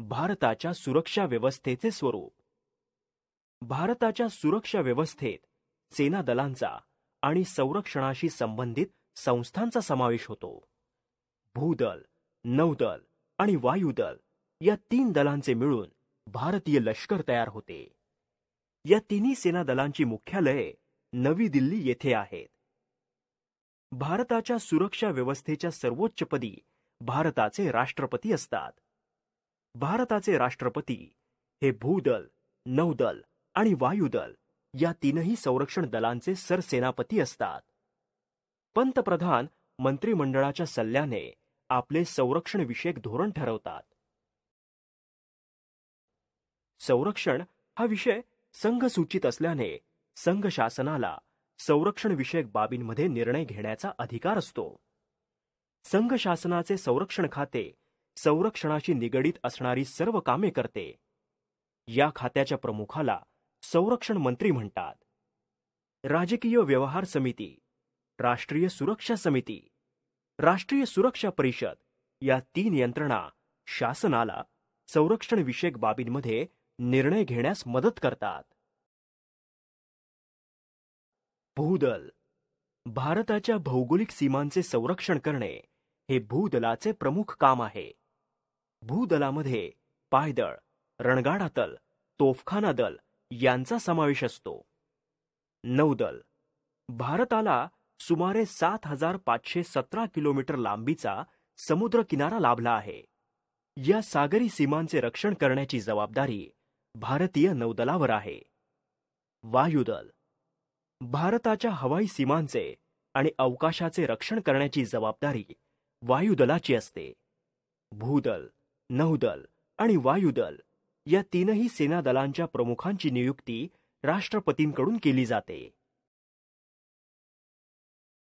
भारताच्या सुरक्षा व्यवस्थेचे स्वरूप. भारताच्या सुरक्षा व्यवस्थेत सेना दलांचा आणि संरक्षणाशी संबंधित संस्थांचा समावेश होतो. भूदल नौदल आणि वायुदल या तीन दलांचे मिळून भारतीय लष्कर तयार होते. या तिन्ही सेना दलांची मुख्यालये नवी दिल्ली येथे आहेत. भारताच्या सुरक्षा व्यवस्थेच्या सर्वोच्चपदी भारताचे राष्ट्रपती असतात. भारताचे राष्ट्रपती हे भूदल नौदल आणि वायुदल या तीनही संरक्षण दलांचे सरसेनापती असतात. पंतप्रधान मंत्रिमंडळाच्या सल्ल्याने आपले संरक्षणविषयक धोरण ठरवतात. संरक्षण हा विषय संघ सूचित असल्याने संघ शासनाला संरक्षणविषयक बाबींमध्ये निर्णय घेण्याचा अधिकार असतो. संघ शासनाचे संरक्षण खाते संरक्षणाशी निगडीत असणारी सर्व कामे करते. या खात्याच्या प्रमुखाला संरक्षण मंत्री म्हणतात. राजकीय व्यवहार समिती राष्ट्रीय सुरक्षा समिती राष्ट्रीय सुरक्षा परिषद या तीन यंत्रणा शासनाला संरक्षणविषयक बाबींमध्ये निर्णय घेण्यास मदत करतात. भूदल भारताच्या भौगोलिक सीमांचे संरक्षण करणे हे भूदलाचे प्रमुख काम आहे. भूदलामध्ये पायदळ रणगाडा तल तोफखाना दल यांचा समावेश असतो. नौदल. भारताला सुमारे सात हजार पाचशे सतरा किलोमीटर लांबीचा समुद्र किनारा लाभला आहे. या सागरी सीमांचे रक्षण करण्याची जबाबदारी भारतीय नौदलावर आहे. वायुदल. भारताच्या हवाई सीमांचे आणि अवकाशाचे रक्षण करण्याची जबाबदारी वायुदलाची असते. भूदल. नौदल आणि वायुदल या तीनही सेना दलांच्या प्रमुखांची नियुक्ती राष्ट्रपतींकडून केली जाते.